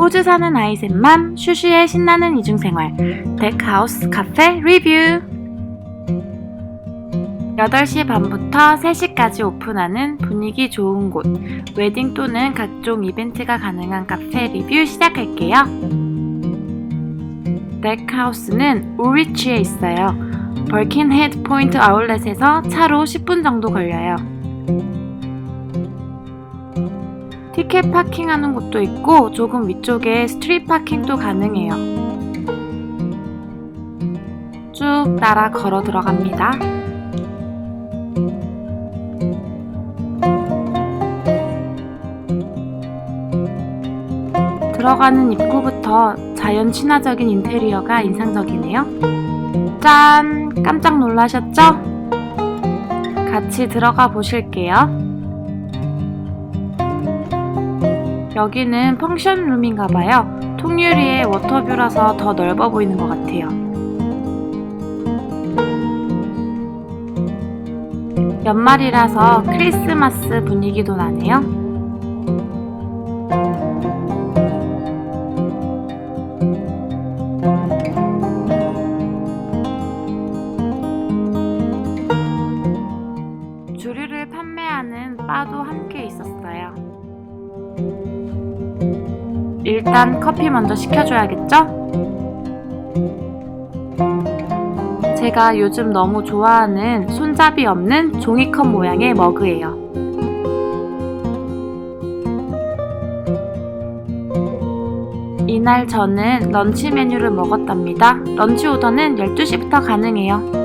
호주 사는 아이셋맘 슈슈의 신나는 이중생활 덱하우스 카페 리뷰 8시 반부터 3시까지 오픈하는 분위기 좋은 곳 웨딩 또는 각종 이벤트가 가능한 카페 리뷰 시작할게요. 덱하우스는 우리치에 있어요. 벌킨헤드 포인트 아울렛에서 차로 10분 정도 걸려요. 티켓 파킹하는 곳도 있고 조금 위쪽에 스트릿 파킹도 가능해요. 쭉 따라 걸어 들어갑니다. 들어가는 입구부터 자연 친화적인 인테리어가 인상적이네요. 짠! 깜짝 놀라셨죠? 같이 들어가 보실게요. 여기는 펑션룸인가 봐요. 통유리의 워터뷰라서 더 넓어 보이는 것 같아요. 연말이라서 크리스마스 분위기도 나네요. 주류를 판매하는 바도 함께 있었어요. 일단 커피 먼저 시켜줘야겠죠? 제가 요즘 너무 좋아하는 손잡이 없는 종이컵 모양의 머그예요. 이날 저는 런치 메뉴를 먹었답니다. 런치 오더는 12시부터 가능해요.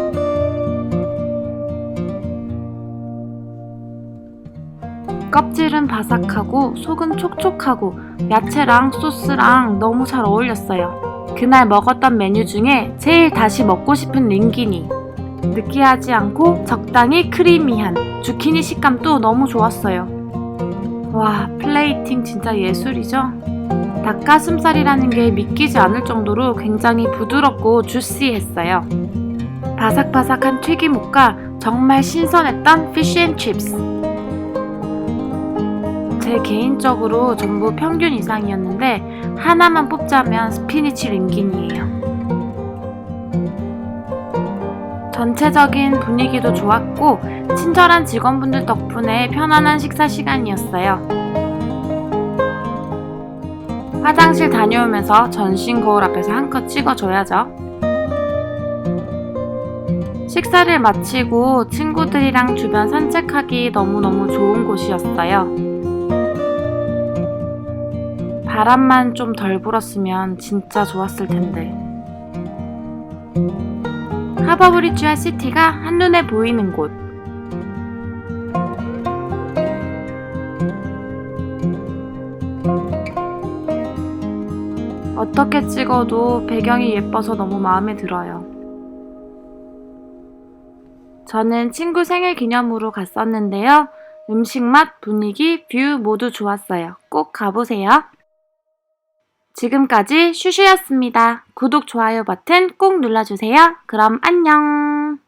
껍질은 바삭하고 속은 촉촉하고 야채랑 소스랑 너무 잘 어울렸어요. 그날 먹었던 메뉴 중에 제일 다시 먹고 싶은 링기니. 느끼하지 않고 적당히 크리미한 주키니 식감도 너무 좋았어요. 와, 플레이팅 진짜 예술이죠? 닭가슴살이라는 게 믿기지 않을 정도로 굉장히 부드럽고 주시했어요. 바삭바삭한 튀김옷과 정말 신선했던 피쉬앤칩스. 제 개인적으로 전부 평균 이상이었는데 하나만 뽑자면 스피니치 링긴이에요. 전체적인 분위기도 좋았고 친절한 직원분들 덕분에 편안한 식사 시간이었어요. 화장실 다녀오면서 전신 거울 앞에서 한컷 찍어줘야죠. 식사를 마치고 친구들이랑 주변 산책하기 너무너무 좋은 곳이었어요. 바람만 좀 덜 불었으면 진짜 좋았을 텐데. 하버브리지와 시티가 한눈에 보이는 곳. 어떻게 찍어도 배경이 예뻐서 너무 마음에 들어요. 저는 친구 생일 기념으로 갔었는데요. 음식 맛, 분위기, 뷰 모두 좋았어요. 꼭 가보세요. 지금까지 슈슈였습니다. 구독, 좋아요 버튼 꼭 눌러주세요. 그럼 안녕!